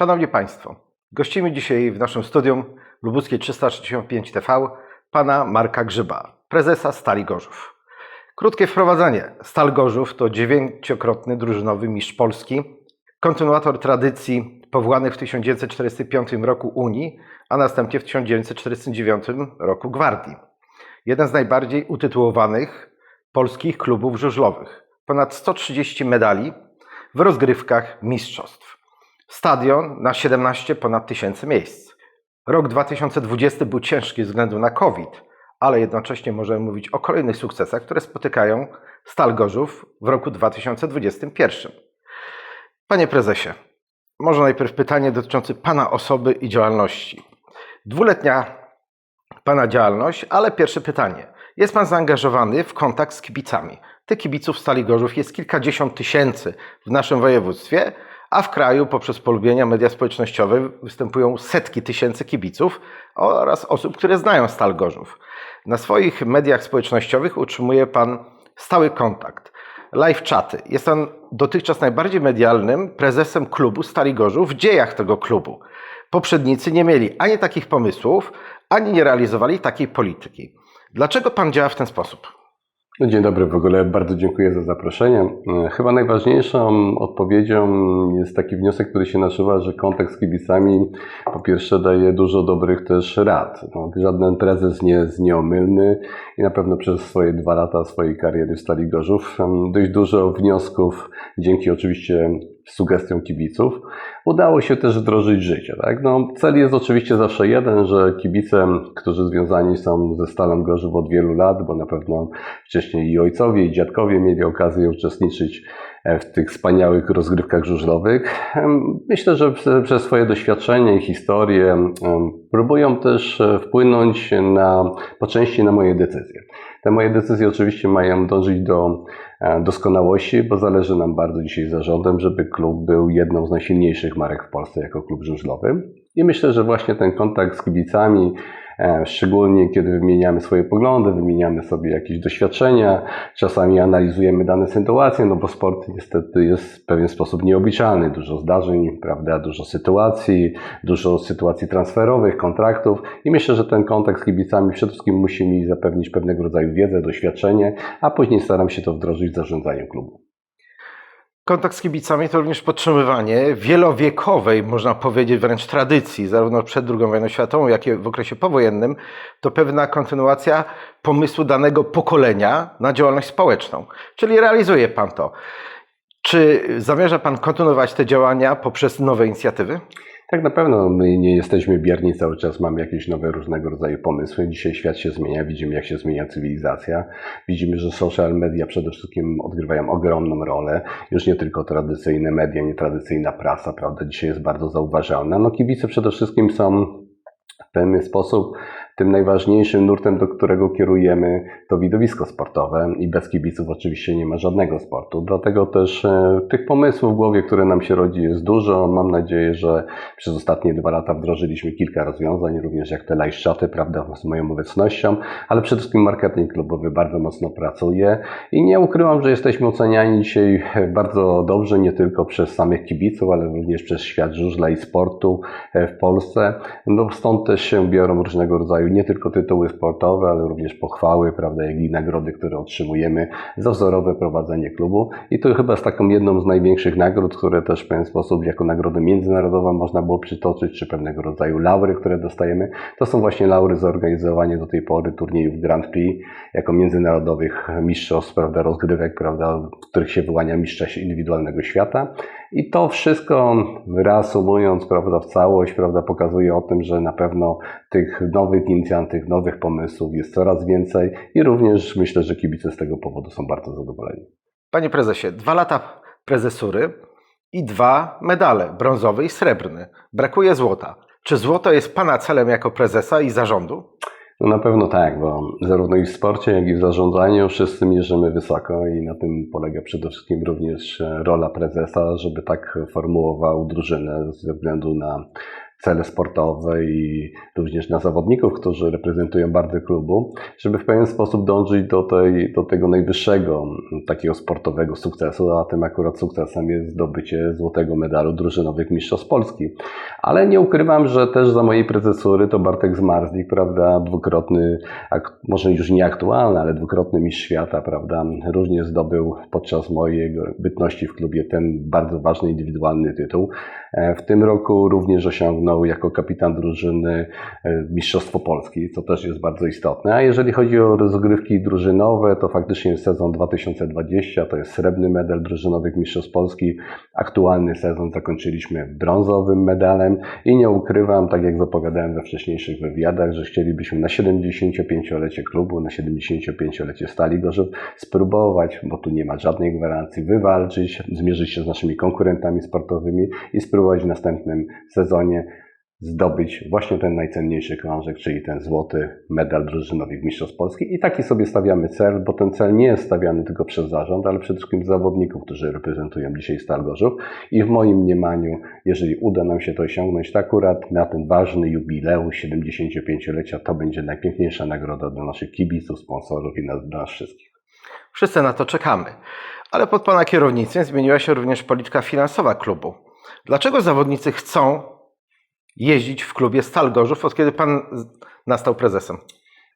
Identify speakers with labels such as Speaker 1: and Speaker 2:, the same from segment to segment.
Speaker 1: Szanowni Państwo, gościmy dzisiaj w naszym studium Lubuskie 365 TV pana Marka Grzyba, prezesa Stali Gorzów. Krótkie wprowadzenie. Stal Gorzów to dziewięciokrotny drużynowy mistrz Polski, kontynuator tradycji powołanych w 1945 roku Unii, a następnie w 1949 roku Gwardii. Jeden z najbardziej utytułowanych polskich klubów żużlowych. Ponad 130 medali w rozgrywkach mistrzostw. Stadion na 17 ponad tysięcy miejsc. Rok 2020 był ciężki ze względu na COVID, ale jednocześnie możemy mówić o kolejnych sukcesach, które spotykają Stal Gorzów w roku 2021. Panie prezesie, może najpierw pytanie dotyczące Pana osoby i działalności. Dwuletnia Pana działalność, ale pierwsze pytanie. Jest Pan zaangażowany w kontakt z kibicami. Tych kibiców Stali Gorzów jest kilkadziesiąt tysięcy w naszym województwie, a w kraju poprzez polubienia media społecznościowe występują setki tysięcy kibiców oraz osób, które znają Stal Gorzów. Na swoich mediach społecznościowych utrzymuje Pan stały kontakt. Live czaty. Jest Pan dotychczas najbardziej medialnym prezesem klubu Stali Gorzów w dziejach tego klubu. Poprzednicy nie mieli ani takich pomysłów, ani nie realizowali takiej polityki. Dlaczego Pan działa w ten sposób?
Speaker 2: No, Dzień dobry, w ogóle bardzo dziękuję za zaproszenie. E, Chyba najważniejszą odpowiedzią jest taki wniosek, który się nasuwa, że kontakt z kibicami po pierwsze daje dużo dobrych też rad. No, żaden prezes nie jest nieomylny i na pewno przez swoje dwa lata swojej kariery w Stali Gorzów dość dużo wniosków, dzięki oczywiście sugestiom kibiców, udało się też wdrożyć życie. Tak? No, cel jest oczywiście zawsze jeden, że kibice, którzy związani są ze Stalą Gorzów od wielu lat, bo na pewno wcześniej i ojcowie, i dziadkowie mieli okazję uczestniczyć e, w tych wspaniałych rozgrywkach żużlowych. Myślę, że prze- przez swoje doświadczenie i historię próbują też e, wpłynąć na, po części na moje decyzje. Te moje decyzje oczywiście mają dążyć do e, doskonałości, bo zależy nam bardzo dzisiaj zarządem, żeby klub był jedną z najsilniejszych marek w Polsce jako klub żużlowy. I myślę, że właśnie ten kontakt z kibicami, szczególnie kiedy wymieniamy swoje poglądy, wymieniamy sobie jakieś doświadczenia, czasami analizujemy dane sytuacje, no bo sport niestety jest w pewien sposób nieobliczalny. Dużo zdarzeń, prawda, dużo sytuacji, dużo sytuacji transferowych, kontraktów i myślę, że ten kontakt z kibicami przede wszystkim musi mi zapewnić pewnego rodzaju wiedzę, doświadczenie, a później staram się to wdrożyć w zarządzaniu klubu.
Speaker 1: Kontakt z kibicami to również podtrzymywanie wielowiekowej, można powiedzieć wręcz tradycji, zarówno przed II wojną światową, jak i w okresie powojennym. To pewna kontynuacja pomysłu danego pokolenia na działalność społeczną. Czyli realizuje Pan to. Czy zamierza Pan kontynuować te działania poprzez nowe inicjatywy?
Speaker 2: Tak na pewno my nie jesteśmy bierni, cały czas mamy jakieś nowe różnego rodzaju pomysły. Dzisiaj świat się zmienia, widzimy jak się zmienia cywilizacja. Widzimy, że social media przede wszystkim odgrywają ogromną rolę. Już nie tylko tradycyjne media, nietradycyjna prasa, prawda, dzisiaj jest bardzo zauważalna. No kibice przede wszystkim są w pewien sposób tym najważniejszym nurtem, do którego kierujemy to widowisko sportowe i bez kibiców oczywiście nie ma żadnego sportu. Dlatego też e, tych pomysłów w głowie, które nam się rodzi jest dużo. Mam nadzieję, że przez ostatnie dwa lata wdrożyliśmy kilka rozwiązań, również jak te live prawda, z moją obecnością, ale przede wszystkim marketing klubowy bardzo mocno pracuje i nie ukrywam, że jesteśmy oceniani dzisiaj bardzo dobrze, nie tylko przez samych kibiców, ale również przez świat żużla i sportu e, w Polsce. No stąd też się biorą różnego rodzaju nie tylko tytuły sportowe, ale również pochwały, prawda, jak i nagrody, które otrzymujemy za wzorowe prowadzenie klubu. I to chyba jest taką jedną z największych nagród, które też w pewien sposób jako nagrodę międzynarodową można było przytoczyć, czy pewnego rodzaju laury, które dostajemy. To są właśnie laury za organizowanie do tej pory turniejów Grand Prix jako międzynarodowych mistrzostw, prawda, rozgrywek, prawda, w których się wyłania mistrza indywidualnego świata. I to wszystko reasumując, prawda, w całość, prawda, pokazuje o tym, że na pewno tych nowych tych nowych pomysłów jest coraz więcej i również myślę, że kibice z tego powodu są bardzo zadowoleni.
Speaker 1: Panie prezesie, dwa lata prezesury i dwa medale, brązowy i srebrny. Brakuje złota. Czy złoto jest Pana celem jako prezesa i zarządu?
Speaker 2: No na pewno tak, bo zarówno i w sporcie, jak i w zarządzaniu wszyscy mierzymy wysoko i na tym polega przede wszystkim również rola prezesa, żeby tak formułował drużynę ze względu na cele sportowe i również na zawodników, którzy reprezentują barwy klubu, żeby w pewien sposób dążyć do, tej, do tego najwyższego m, takiego sportowego sukcesu, a tym akurat sukcesem jest zdobycie złotego medalu drużynowych mistrzostw Polski. Ale nie ukrywam, że też za mojej prezesury to Bartek Zmarzlik, prawda, dwukrotny, może już nie aktualny, ale dwukrotny mistrz świata, prawda, różnie zdobył podczas mojego bytności w klubie ten bardzo ważny indywidualny tytuł. E, W tym roku również osiągnął jako kapitan drużyny e, Mistrzostwo Polski, co też jest bardzo istotne. A jeżeli chodzi o rozgrywki drużynowe, to faktycznie sezon 2020 to jest srebrny medal drużynowych Mistrzostw Polski. Aktualny sezon zakończyliśmy brązowym medalem i nie ukrywam, tak jak zapowiadałem we wcześniejszych wywiadach, że chcielibyśmy na 75-lecie klubu, na 75-lecie Stali Gorzów spróbować, bo tu nie ma żadnej gwarancji, wywalczyć, zmierzyć się z naszymi konkurentami sportowymi i spróbować w następnym sezonie zdobyć właśnie ten najcenniejszy krążek, czyli ten złoty medal drużynowych Mistrzostw Polski. I taki sobie stawiamy cel, bo ten cel nie jest stawiany tylko przez zarząd, ale przede wszystkim zawodników, którzy reprezentują dzisiaj Stal. I w moim mniemaniu, jeżeli uda nam się to osiągnąć, to akurat na ten ważny jubileusz 75-lecia to będzie najpiękniejsza nagroda dla naszych kibiców, sponsorów i dla nas wszystkich.
Speaker 1: Wszyscy na to czekamy. Ale pod Pana kierownictwem zmieniła się również polityka finansowa klubu. Dlaczego zawodnicy chcą jeździć w klubie Stal Gorzów, od kiedy Pan nastał prezesem?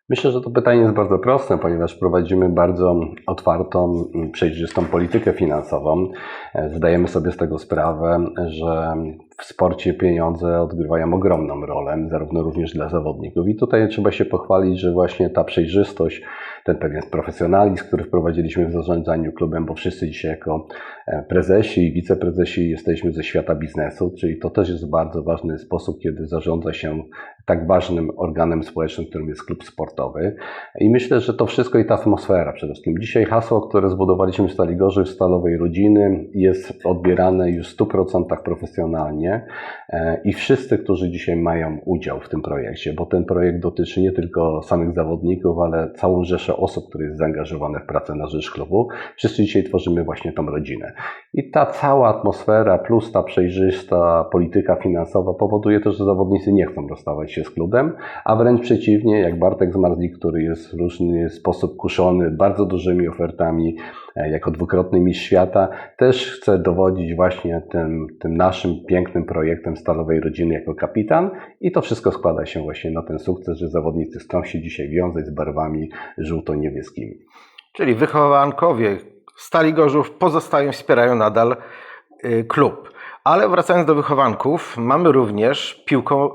Speaker 2: Myślę, że to pytanie jest bardzo proste, ponieważ prowadzimy bardzo otwartą, przejrzystą politykę finansową. E, Zdajemy sobie z tego sprawę, że w sporcie pieniądze odgrywają ogromną rolę, zarówno również dla zawodników. I tutaj trzeba się pochwalić, że właśnie ta przejrzystość, ten pewien profesjonalizm, który wprowadziliśmy w zarządzaniu klubem, bo wszyscy dzisiaj jako e, prezesi i wiceprezesi jesteśmy ze świata biznesu, czyli to też jest bardzo ważny sposób, kiedy zarządza się tak ważnym organem społecznym, którym jest klub sportowy. I myślę, że to wszystko i ta atmosfera przede wszystkim. Dzisiaj hasło, które zbudowaliśmy w Stali Gorzów, Stalowej Rodziny, jest odbierane już w 100% profesjonalnie e, i wszyscy, którzy dzisiaj mają udział w tym projekcie, bo ten projekt dotyczy nie tylko samych zawodników, ale całą rzeszę osób, które jest zaangażowane w pracę na rzecz klubu. Wszyscy dzisiaj tworzymy właśnie tą rodzinę. I ta cała atmosfera plus ta przejrzysta polityka finansowa powoduje też, że zawodnicy nie chcą rozstawać się z klubem, a wręcz przeciwnie, jak Bartek Zmarzlik, który jest w różny sposób kuszony bardzo dużymi ofertami, e, jako dwukrotny mistrz świata, też chce dowodzić właśnie tym, tym naszym pięknym projektem Stalowej Rodziny jako kapitan i to wszystko składa się właśnie na ten sukces, że zawodnicy chcą się dzisiaj wiązać z barwami żółto-niebieskimi.
Speaker 1: Czyli wychowankowie Stali Gorzów pozostają, wspierają nadal y, klub. Ale wracając do wychowanków, mamy również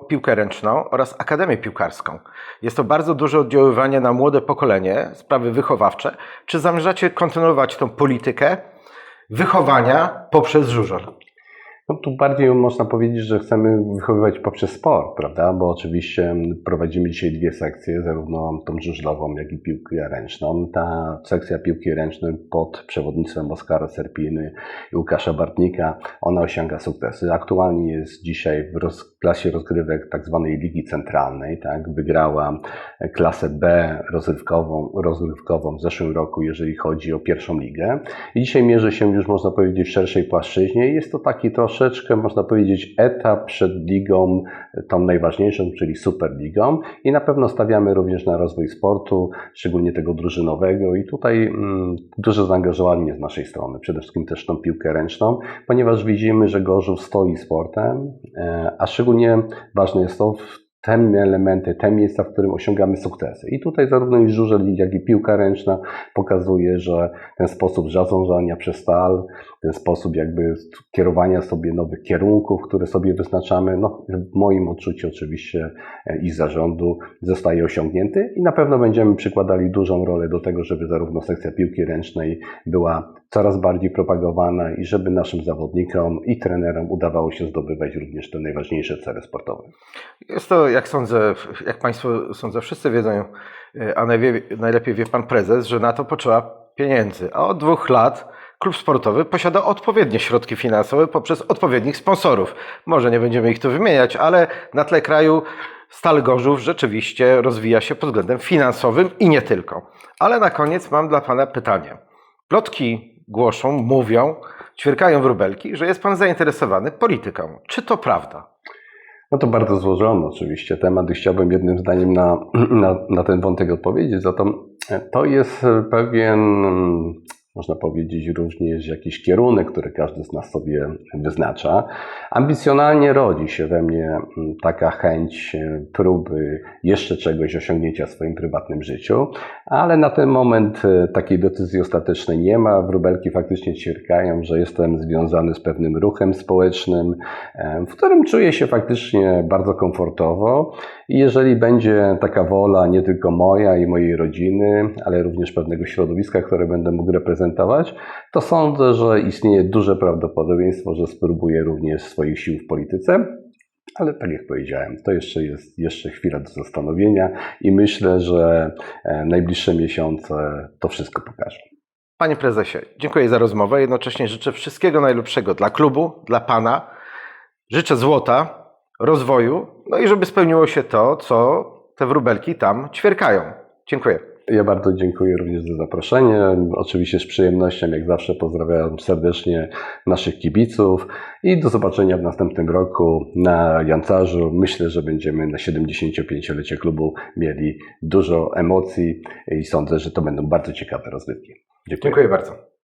Speaker 1: piłkę ręczną oraz Akademię Piłkarską. Jest to bardzo duże oddziaływanie na młode pokolenie, sprawy wychowawcze. Czy zamierzacie kontynuować tą politykę wychowania poprzez żużel?
Speaker 2: No tu bardziej można powiedzieć, że chcemy wychowywać poprzez sport, prawda? Bo oczywiście prowadzimy dzisiaj dwie sekcje, zarówno tą żużlową, jak i piłkę ręczną. Ta sekcja piłki ręcznej pod przewodnictwem Oskara Serpiny i Łukasza Bartnika, ona osiąga sukcesy. Aktualnie jest dzisiaj w roz, klasie rozgrywek tak zwanej Ligi Centralnej, tak? Wygrała klasę B rozrywkową, rozrywkową w zeszłym roku, jeżeli chodzi o pierwszą ligę. I dzisiaj mierzy się już, można powiedzieć, w szerszej płaszczyźnie. Jest to taki troszeczkę, można powiedzieć, etap przed ligą, tą najważniejszą, czyli Superligą. I na pewno stawiamy również na rozwój sportu, szczególnie tego drużynowego. I tutaj mm, duże zaangażowanie z naszej strony, przede wszystkim też tą piłkę ręczną, ponieważ widzimy, że Gorzów stoi sportem, e, a szczególnie ważne jest to te elementy, te miejsca, w którym osiągamy sukcesy. I tutaj zarówno i żużel, jak i piłka ręczna pokazuje, że ten sposób zarządzania przez stal, ten sposób jakby kierowania sobie nowych kierunków, które sobie wyznaczamy, no w moim odczuciu oczywiście e, i zarządu zostaje osiągnięty i na pewno będziemy przykładali dużą rolę do tego, żeby zarówno sekcja piłki ręcznej była coraz bardziej propagowana i żeby naszym zawodnikom i trenerom udawało się zdobywać również te najważniejsze cele sportowe.
Speaker 1: Jest to, jak sądzę, jak Państwo sądzę, wszyscy wiedzą, a najlepiej wie Pan Prezes, że na to potrzeba pieniędzy. A od dwóch lat klub sportowy posiada odpowiednie środki finansowe poprzez odpowiednich sponsorów. Może nie będziemy ich tu wymieniać, ale na tle kraju Stal Gorzów rzeczywiście rozwija się pod względem finansowym i nie tylko. Ale na koniec mam dla Pana pytanie. Plotki głoszą, mówią, ćwierkają wróbelki, że jest Pan zainteresowany polityką. Czy to prawda?
Speaker 2: No to bardzo złożony oczywiście temat i chciałbym jednym zdaniem na, na, na ten wątek odpowiedzieć. Zatem to jest pewien, można powiedzieć, również jakiś kierunek, który każdy z nas sobie wyznacza. Ambicjonalnie rodzi się we mnie taka chęć próby jeszcze czegoś osiągnięcia w swoim prywatnym życiu, ale na ten moment takiej decyzji ostatecznej nie ma. Wróbelki faktycznie ćwierkają, że jestem związany z pewnym ruchem społecznym, w którym czuję się faktycznie bardzo komfortowo i jeżeli będzie taka wola nie tylko moja i mojej rodziny, ale również pewnego środowiska, które będę mógł reprezentować, to sądzę, że istnieje duże prawdopodobieństwo, że spróbuję również swoich sił w polityce. Ale tak jak powiedziałem, to jeszcze jest jeszcze chwila do zastanowienia i myślę, że najbliższe miesiące to wszystko pokażą.
Speaker 1: Panie prezesie, dziękuję za rozmowę. Jednocześnie życzę wszystkiego najlepszego dla klubu, dla pana. Życzę złota, rozwoju, no i żeby spełniło się to, co te wróbelki tam ćwierkają. Dziękuję.
Speaker 2: Ja bardzo dziękuję również za zaproszenie. Oczywiście z przyjemnością, jak zawsze, pozdrawiam serdecznie naszych kibiców i do zobaczenia w następnym roku na Jancarzu. Myślę, że będziemy na 75-lecie klubu mieli dużo emocji i sądzę, że to będą bardzo ciekawe rozgrywki. Dziękuję.
Speaker 1: Dziękuję bardzo.